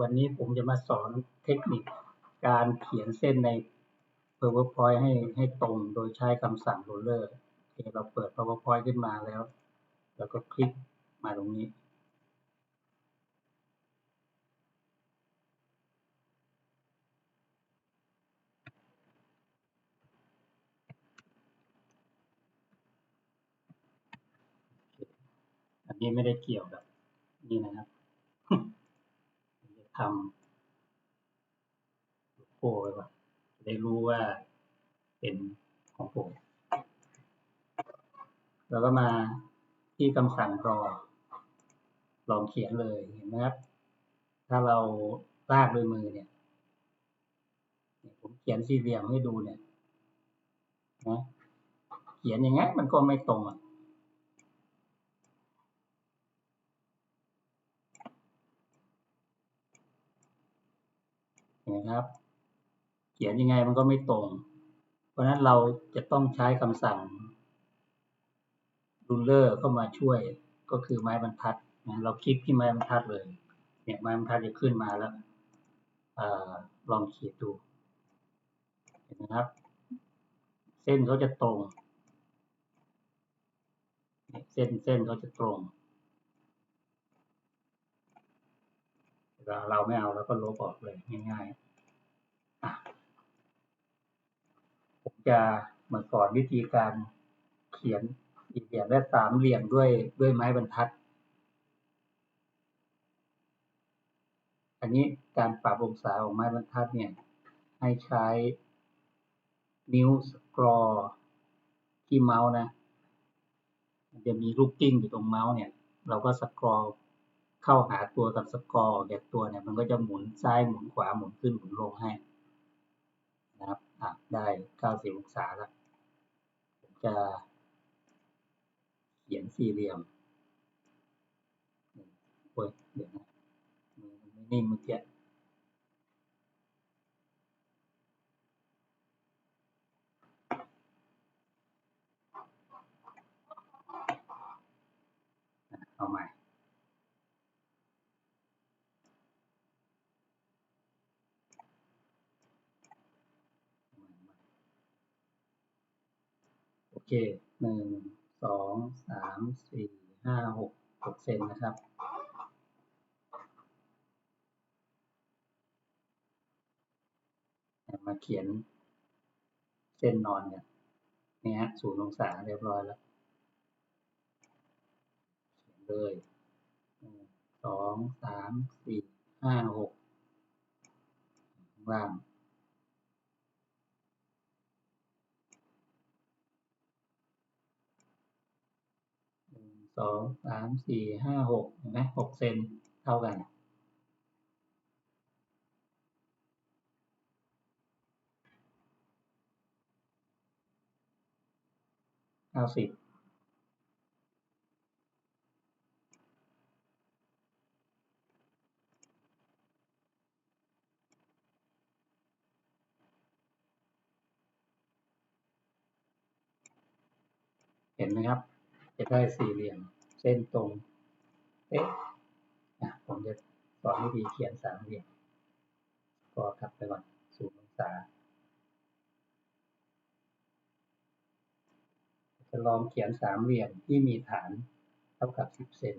วันนี้ผมจะมาสอนเทคนิคการเขียนเส้นใน PowerPoint ให้ให้ตรงโดยใช้คำสั่ง roller โอเคเราเปิด PowerPoint ขึ้นมาแล้ว แล้วก็คลิกมาตรงนี้ อันนี้ไม่ได้เกี่ยวกับนี่นะครับ ทำโลโก้ไว้ก่อนจะได้รู้ว่าเป็นของผมแล้วก็มาที่คำสั่งรอ ลองเขียนเลยเห็นไหมครับ ถ้าเราลากด้วยมือเนี่ย ผมเขียนสี่เหลี่ยมให้ดูเนี่ยนะเขียนอยังไงมันก็ไม่ตรงอะ ห็นไหมครับ เขียนยังไงมันก็ไม่ตรง เพราะนั้นเราจะต้องใช้คำสั่ง ruler เข้ามาช่วยก็คือไม้บรรทัดนะเราคลิกที่ไม้บรรทัดเลยเนี่ยไม้บรรทัดจะขึ้นมาแล้วอลองขีดดูเห็นไหมครับ เส้นเขาจะตรง เส้นเส้นเขาจะตรง เราไม่เอาแล้วก็ลบออกเลยง่ายๆ ผมจะมาสอนวิธีการเขียนอีกเหลี่ยมและสามเหลี่ยมด้วยด้วยไม้บรรทัด อันนี้การปรับองศาของไม้บรรทัดเนี่ย ให้ใช้นิ้วสกรอที่เมาส์นะ มันจะมีลูกกิ้งอยู่ตรงเมาส์เนี่ย เราก็สกรอ เข้าหาตัวกับสกอร์จากตัวเนี่ยมันก็จะหมุนซ้ายหมุนขวาหมุนขึ้นหมุนลงให้นะครับอะได้เก้าสิบองศาแล้วผมจะเขียนสี่เหลี่ยมโอ้ยเดี๋ยวนะมือมันไม่นิ่งเมื่อกี้เอาใหม่ โอเคหนึ่งสองสามสี่ห้าหกหกเซนนะครับ มาเขียนเส้นนอนเนี่ยนี่ฮะศูนย์องศาเรียบร้อยแล้วเขียนเลยหนึ่งสองสามสี่ห้าหกข้างล่าง หนึ่ง สองสามสี่ห้าหกเห็นไหมหกเซนเท่ากัน เก้าสิบเห็นไหมครับ จะได้สี่เหลี่ยมเส้นตรงเอ๊ะนะผมจะสอนวิธีเขียนสามเหลี่ยมก็กลับไปก่อนศูนย์องศาจะลองเขียนสามเหลี่ยมที่มีฐานเท่ากับสิบเซน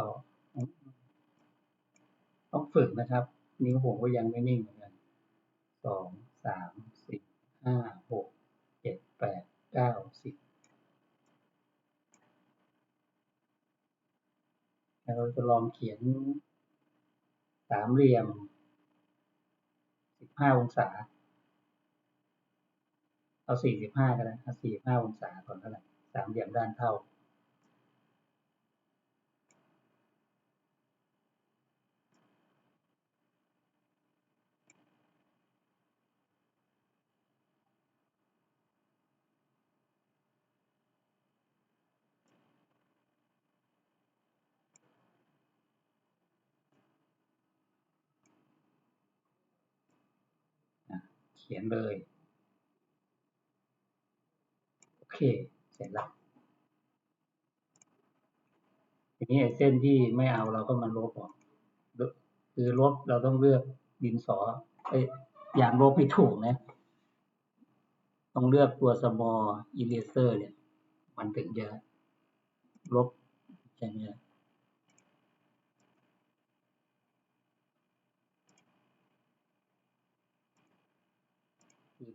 ต่อ ต้องฝึกนะครับ นิ้วผมก็ยังไม่นิ่งเหมือนกันสองสามสี่ห้าหกเจ็ดแปดเก้าสิบแล้วเราจะลองเขียนสามเหลี่ยมสิบห้าองศา เอาสี่สิบห้าก็ได้เอาสี่ห้าองศาก่อนเท่าไหร่สามเหลี่ยมด้านเท่า ขียนเลย โอเค เสร็จแล้วทีนี้ไอ้เส้นที่ไม่เอาเราก็มาลบออกคือลบเราต้องเลือกดินสอเอ้อย่างลบให้ถูกนะ ต้องเลือกตัว small eraser เนี่ย มันถึงจะลบใช่ไหม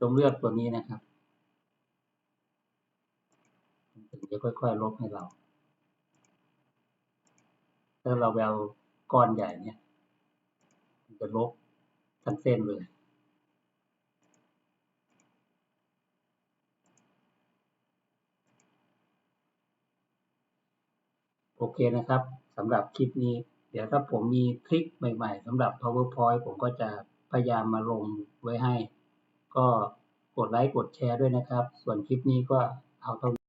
ต้องเลือกตัวนี้นะครับมันถึงจะค่อยๆลบให้เรา ถ้าเราไปเอาก้อนใหญ่เนี่ยมันจะลบทั้งเส้นเลยโอเคนะครับสำหรับคลิปนี้ เดี๋ยวถ้าผมมีทริคใหม่ ๆสำหรับ PowerPoint ผมก็จะพยายามมาลงไว้ให้ ก็กดไลค์กดแชร์ด้วยนะครับ ส่วนคลิปนี้ก็เอาเท่า